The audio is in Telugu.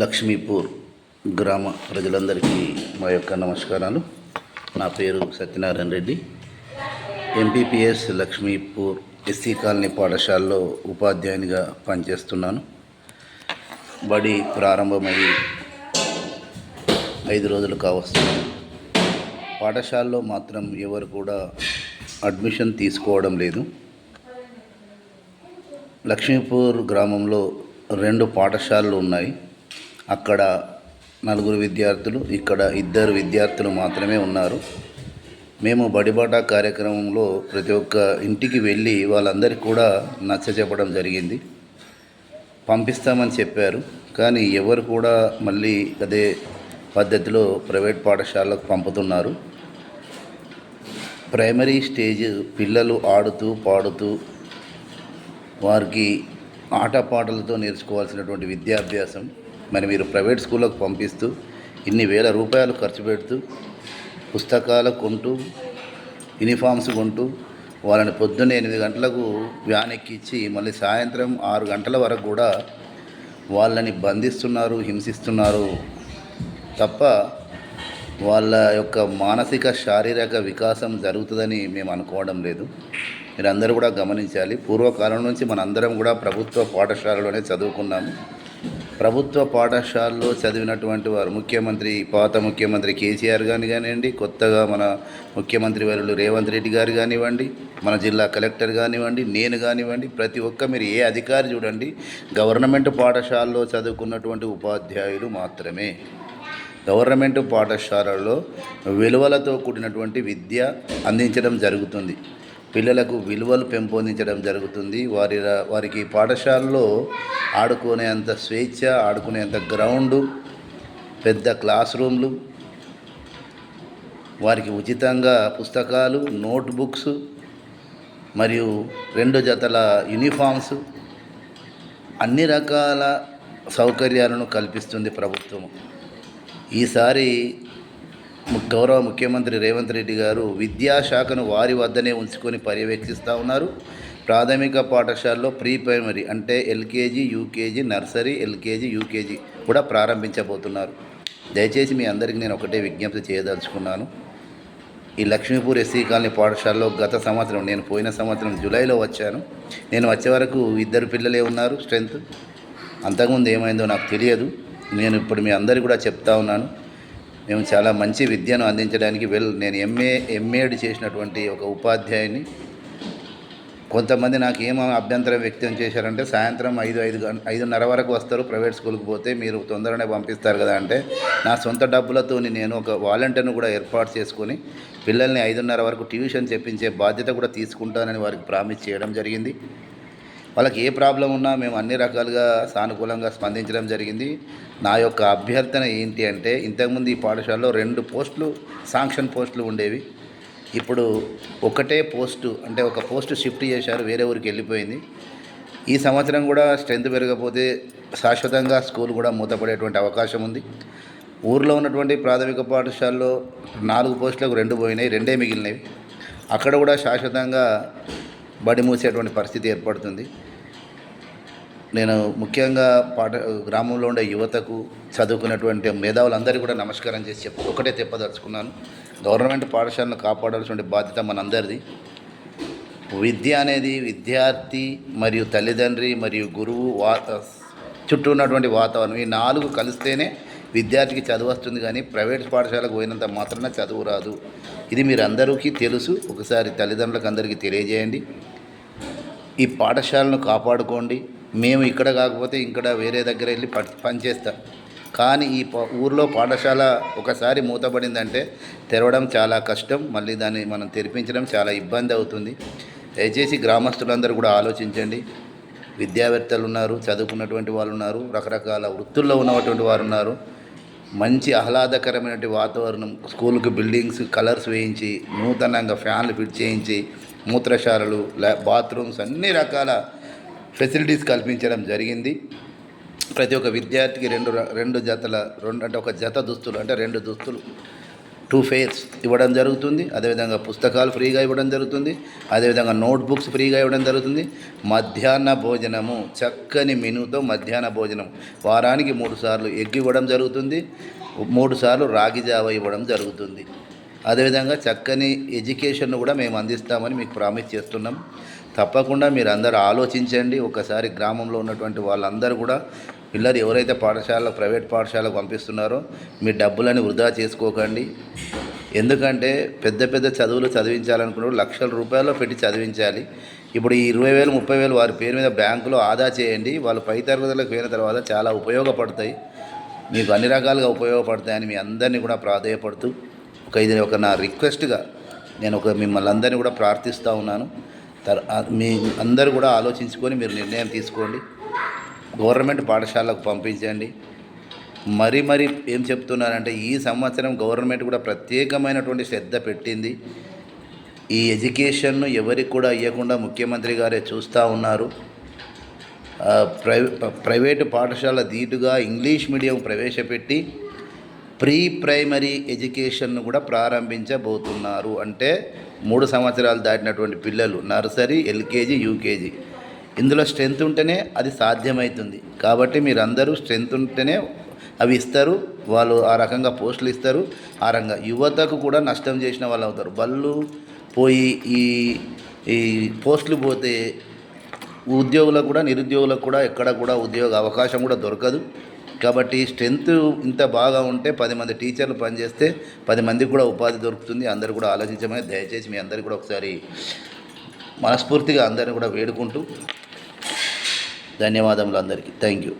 లక్ష్మీపూర్ గ్రామ ప్రజలందరికీ మా యొక్క నమస్కారాలు. నా పేరు Satyanarayana Reddy. MPPS Laxmipur SC colony పాఠశాలలో ఉపాధ్యాయునిగా పనిచేస్తున్నాను. బడి ప్రారంభమయ్యి ఐదు రోజులు కావస్తుంది పాఠశాలలో మాత్రం ఎవరు కూడా అడ్మిషన్ తీసుకోవడం లేదు. లక్ష్మీపూర్ గ్రామంలో రెండు పాఠశాలలు ఉన్నాయి. అక్కడ నలుగురు విద్యార్థులు ఇక్కడ ఇద్దరు విద్యార్థులు మాత్రమే ఉన్నారు. మేము బడిబాట కార్యక్రమంలో ప్రతి ఒక్క ఇంటికి వెళ్ళి వాళ్ళందరికీ కూడా నచ్చ చెప్పడం జరిగింది. పంపిస్తామని చెప్పారు. కానీ ఎవరు కూడా మళ్ళీ అదే పద్ధతిలో ప్రైవేట్ పాఠశాలకు పంపుతున్నారు. ప్రైమరీ స్టేజ్ పిల్లలు ఆడుతూ పాడుతూ వారికి ఆటపాటలతో నేర్చుకోవాల్సినటువంటి విద్యాభ్యాసం మరి మీరు ప్రైవేట్ స్కూళ్ళకు పంపిస్తూ ఇన్ని వేల రూపాయలు ఖర్చు పెడుతూ పుస్తకాలు కొంటూ యూనిఫామ్స్ కొంటూ వాళ్ళని పొద్దున్న ఎనిమిది గంటలకు వ్యాన్ ఎక్కించి మళ్ళీ సాయంత్రం ఆరు గంటల వరకు కూడా వాళ్ళని బంధిస్తున్నారు హింసిస్తున్నారు తప్ప వాళ్ళ యొక్క మానసిక శారీరక వికాసం జరుగుతుందని మేము అనుకోవడం లేదు. మీరందరూ కూడా గమనించాలి. పూర్వకాలం నుంచి మనందరం కూడా ప్రభుత్వ పాఠశాలలోనే చదువుకున్నాము. ప్రభుత్వ పాఠశాలలో చదివినటువంటి వారు ముఖ్యమంత్రి పాత ముఖ్యమంత్రి కేసీఆర్ గాని కానివ్వండి కొత్తగా మన ముఖ్యమంత్రి వర్యులు రేవంత్ రెడ్డి గారు కానివ్వండి మన జిల్లా కలెక్టర్ కానివ్వండి నేను కానివ్వండి ప్రతి ఒక్క మీరు ఏ అధికారి చూడండి గవర్నమెంట్ పాఠశాలలో చదువుకున్నటువంటి ఉపాధ్యాయులు మాత్రమే. గవర్నమెంట్ పాఠశాలల్లో విలువలతో కూడినటువంటి విద్య అందించడం జరుగుతుంది. పిల్లలకు విలువలు పెంపొందించడం జరుగుతుంది. వారి వారికి పాఠశాలలో ఆడుకునేంత స్వేచ్ఛ ఆడుకునేంత గ్రౌండు పెద్ద క్లాస్ రూమ్లు వారికి ఉచితంగా పుస్తకాలు నోట్ బుక్స్ మరియు రెండు జతల యూనిఫామ్స్ అన్ని రకాల సౌకర్యాలను కల్పిస్తుంది ప్రభుత్వం ఈసారి గౌరవ ముఖ్యమంత్రి రేవంత్ రెడ్డి గారు విద్యాశాఖను వారి వద్దనే ఉంచుకొని పర్యవేక్షిస్తూ ఉన్నారు. ప్రాథమిక పాఠశాలలో ప్రీ ప్రైమరీ అంటే LKG UKG nursery LKG UKG కూడా ప్రారంభించబోతున్నారు. దయచేసి మీ అందరికీ నేను ఒకటే విజ్ఞప్తి చేయదలుచుకున్నాను. ఈ లక్ష్మీపూర్ ఎస్సీ కాలనీ పాఠశాలలో గత సంవత్సరం నేను పోయిన సంవత్సరం జూలైలో వచ్చాను. నేను వచ్చే వరకు ఇద్దరు పిల్లలే ఉన్నారు స్ట్రెంత్ అంతకుముందు ఏమైందో నాకు తెలియదు. నేను ఇప్పుడు మీ అందరికీ కూడా చెప్తా ఉన్నాను. మేము చాలా మంచి విద్యను అందించడానికి వెల్ నేను ఎంఏ ఎంఏడ్ చేసినటువంటి ఒక ఉపాధ్యాయుని. కొంతమంది నాకు ఏం అభ్యంతరం వ్యక్తం చేశారంటే సాయంత్రం ఐదు ఐదు ఐదున్నర వరకు వస్తారు ప్రైవేట్ స్కూల్కి పోతే మీరు తొందరనే పంపిస్తారు కదా అంటే నా సొంత డబ్బులతో నేను ఒక వాలంటీర్ను కూడా ఏర్పాటు చేసుకొని పిల్లల్ని ఐదున్నర వరకు ట్యూషన్ చెప్పించే బాధ్యత కూడా తీసుకుంటానని వారికి ప్రామిస్ చేయడం జరిగింది. వాళ్ళకి ఏ ప్రాబ్లం ఉన్నా మేము అన్ని రకాలుగా సానుకూలంగా స్పందించడం జరిగింది. నా యొక్క అభ్యర్థన ఏంటి అంటే ఇంతకుముందు ఈ పాఠశాలలో రెండు పోస్టులు శాంక్షన్ పోస్టులు ఉండేవి. ఇప్పుడు ఒకటే పోస్టు అంటే ఒక పోస్టు షిఫ్ట్ చేశారు వేరే ఊరికి వెళ్ళిపోయింది. ఈ సంవత్సరం కూడా స్ట్రెంత్ పెరగకపోతే శాశ్వతంగా స్కూల్ కూడా మూతపడేటువంటి అవకాశం ఉంది. ఊర్లో ఉన్నటువంటి ప్రాథమిక పాఠశాలలో నాలుగు పోస్టులకు రెండు పోయినాయి రెండే మిగిలినవి. అక్కడ కూడా శాశ్వతంగా బడి మూసేటువంటి పరిస్థితి ఏర్పడుతుంది. నేను ముఖ్యంగా పాఠ గ్రామంలో ఉండే యువతకు చదువుకున్నటువంటి మేధావులందరికీ కూడా నమస్కారం చేసి చెప్పు ఒకటే తెప్పదలుచుకున్నాను. గవర్నమెంట్ పాఠశాలను కాపాడాల్సిన బాధ్యత మనందరిది. విద్య అనేది విద్యార్థి మరియు తల్లిదండ్రి మరియు గురువు వా చుట్టూ ఉన్నటువంటి వాతావరణం. ఈ నాలుగు కలిస్తేనే విద్యార్థికి చదువు వస్తుంది కానీ ప్రైవేట్ పాఠశాలకు పోయినంత మాత్రాన చదువు రాదు. ఇది మీరు అందరికీ తెలుసు. ఒకసారి తల్లిదండ్రులకు అందరికీ తెలియజేయండి. ఈ పాఠశాలను కాపాడుకోండి. మేము ఇక్కడ కాకపోతే ఇక్కడ వేరే దగ్గర వెళ్ళి ప పనిచేస్తాం. కానీ ఈ ఊర్లో పాఠశాల ఒకసారి మూతపడిందంటే తెరవడం చాలా కష్టం మళ్ళీ దాన్ని మనం తెరిపించడం చాలా ఇబ్బంది అవుతుంది. దయచేసి గ్రామస్తులందరూ కూడా ఆలోచించండి. విద్యావేత్తలు ఉన్నారు చదువుకున్నటువంటి వాళ్ళు ఉన్నారు రకరకాల వృత్తుల్లో ఉన్నటువంటి వారు ఉన్నారు మంచి ఆహ్లాదకరమైనటువంటి వాతావరణం స్కూల్కి బిల్డింగ్స్ కలర్స్ వేయించి నూతనంగా ఫ్యాన్లు ఫిట్ చేయించి మూత్రశాలలు బాత్రూమ్స్ అన్ని రకాల ఫెసిలిటీస్ కల్పించడం జరిగింది. ప్రతి ఒక్క విద్యార్థికి రెండు రెండు జతల రెండు అంటే ఒక జత దుస్తులు అంటే రెండు దుస్తులు టూ ఫేర్స్ ఇవ్వడం జరుగుతుంది. అదేవిధంగా పుస్తకాలు ఫ్రీగా ఇవ్వడం జరుగుతుంది. అదేవిధంగా నోట్బుక్స్ ఫ్రీగా ఇవ్వడం జరుగుతుంది. మధ్యాహ్న భోజనము చక్కని మెనూతో మధ్యాహ్న భోజనం. వారానికి మూడు సార్లు ఎగ్ ఇవ్వడం జరుగుతుంది. మూడు సార్లు రాగి జావ ఇవ్వడం జరుగుతుంది. అదేవిధంగా చక్కని ఎడ్యుకేషన్ కూడా మేము అందిస్తామని మీకు ప్రామిస్ చేస్తున్నాం. తప్పకుండా మీరు అందరూ ఆలోచించండి. ఒకసారి గ్రామంలో ఉన్నటువంటి వాళ్ళందరూ కూడా పిల్లలు ఎవరైతే పాఠశాల ప్రైవేట్ పాఠశాలకు పంపిస్తున్నారో మీ డబ్బులని వృధా చేసుకోకండి. ఎందుకంటే పెద్ద పెద్ద చదువులు చదివించాలనుకున్నప్పుడు లక్షల రూపాయలు పెట్టి చదివించాలి. ఇప్పుడు ఈ ఇరవై వేలు ముప్పై వేలు వారి పేరు మీద బ్యాంకులో ఆదా చేయండి. వాళ్ళు పై తరగతులకు పోయిన తర్వాత చాలా ఉపయోగపడతాయి. మీకు అన్ని రకాలుగా ఉపయోగపడతాయని మీ అందరినీ కూడా ప్రాధాయపడుతూ ఒక ఇది ఒక నా రిక్వెస్ట్గా నేను ఒక మిమ్మల్ని అందరినీ కూడా ప్రార్థిస్తూ ఉన్నాను. మీ అందరూ కూడా ఆలోచించుకొని మీరు నిర్ణయం తీసుకోండి. గవర్నమెంట్ పాఠశాలకు పంపించండి. మరి మరి ఏం చెప్తున్నారంటే ఈ సంవత్సరం గవర్నమెంట్ కూడా ప్రత్యేకమైనటువంటి శ్రద్ధ పెట్టింది. ఈ ఎడ్యుకేషన్ను ఎవరికి కూడా ఇవ్వకుండా ముఖ్యమంత్రి గారే చూస్తూ ఉన్నారు. ప్రై ప్రైవేటు పాఠశాల ధీటుగా ఇంగ్లీష్ మీడియం ప్రవేశపెట్టి ప్రీ ప్రైమరీ ఎడ్యుకేషన్ను కూడా ప్రారంభించబోతున్నారు. అంటే మూడు సంవత్సరాలు దాటినటువంటి పిల్లలు నర్సరీ ఎల్కేజీ యూకేజీ. ఇందులో స్ట్రెంత్ ఉంటేనే అది సాధ్యమవుతుంది కాబట్టి మీరందరూ స్ట్రెంత్ ఉంటేనే అవి ఇస్తారు. వాళ్ళు ఆ రకంగా పోస్టులు ఇస్తారు. ఆ రకంగా యువతకు కూడా నష్టం చేసిన వాళ్ళు అవుతారు. వాళ్ళు పోయి ఈ ఈ పోస్టులు పోతే ఉద్యోగులకు కూడా నిరుద్యోగులకు కూడా ఎక్కడ కూడా ఉద్యోగ అవకాశం కూడా దొరకదు. కాబట్టి స్ట్రెంత్ ఇంత బాగా ఉంటే పది మంది టీచర్లు పనిచేస్తే పది మందికి కూడా ఉపాధి దొరుకుతుంది. అందరూ కూడా ఆలోచించమని దయచేసి మీ అందరికీ కూడా ఒకసారి మనస్ఫూర్తిగా అందరిని కూడా వేడుకుంటూ ధన్యవాదములు అందరికీ. Thank you